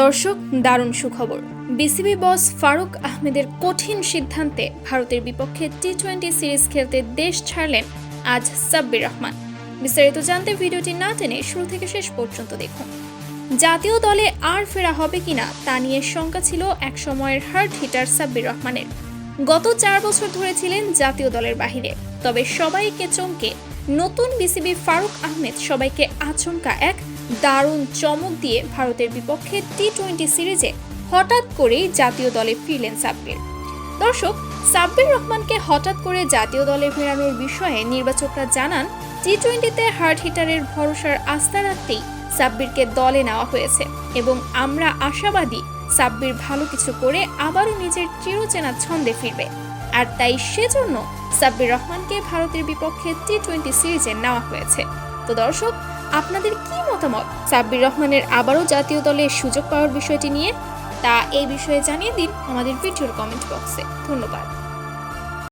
দর্শক, দারুণ সুখবর। বিসিবি বস ফারুক আহমেদের কঠিন সিদ্ধান্তে ভারতের বিপক্ষে টি টোয়েন্টি সিরিজ খেলতে দেশ ছাড়লেন আজ সাব্বির রহমান। বিস্তারিত জানতে ভিডিওটি না টেনে শুরু থেকে শেষ পর্যন্ত দেখুন। জাতীয় দলে আর ফেরা হবে কিনা তা নিয়ে শঙ্কা ছিল এক সময়ের হার্ট হিটার সাব্বির রহমানের। গত চার বছর ধরে ছিলেন জাতীয় দলের বাহিরে। তবে সবাইকে চমকে নতুন বিসিবি ফারুক আহমেদ সবাইকে আচমকা এক দারুণ চমক দিয়ে ভারতের বিপক্ষে টি টোয়েন্টি সিরিজে হঠাৎ করেই জাতীয় দলে ফিরলেন সাব্বির। দর্শক, সাব্বির রহমানকে হঠাৎ করে জাতীয় দলে ফেরানোর বিষয়ে নির্বাচকরা জানান টি টোয়েন্টিতে হার্ড হিটারের ভরসার আস্থা রাখতেই সাব্বিরকে দলে নেওয়া হয়েছে এবং আমরা আশাবাদী সাব্বির ভালো কিছু করে আবারও নিজের চিরচেনা ছন্দে ফিরবে। আর তাই সেজন্য সাব্বির রহমানকে ভারতের বিপক্ষে টি টোয়েন্টি সিরিজে নেওয়া হয়েছে। তো দর্শক, আপনাদের কি মতামত? সাব্বির রহমানের আবারও জাতীয় দলে সুযোগ পাওয়ার বিষয়টি নিয়ে? তা এই বিষয়ে জানিয়ে দিন আমাদের ভিডিওর কমেন্ট বক্সে। ধন্যবাদ।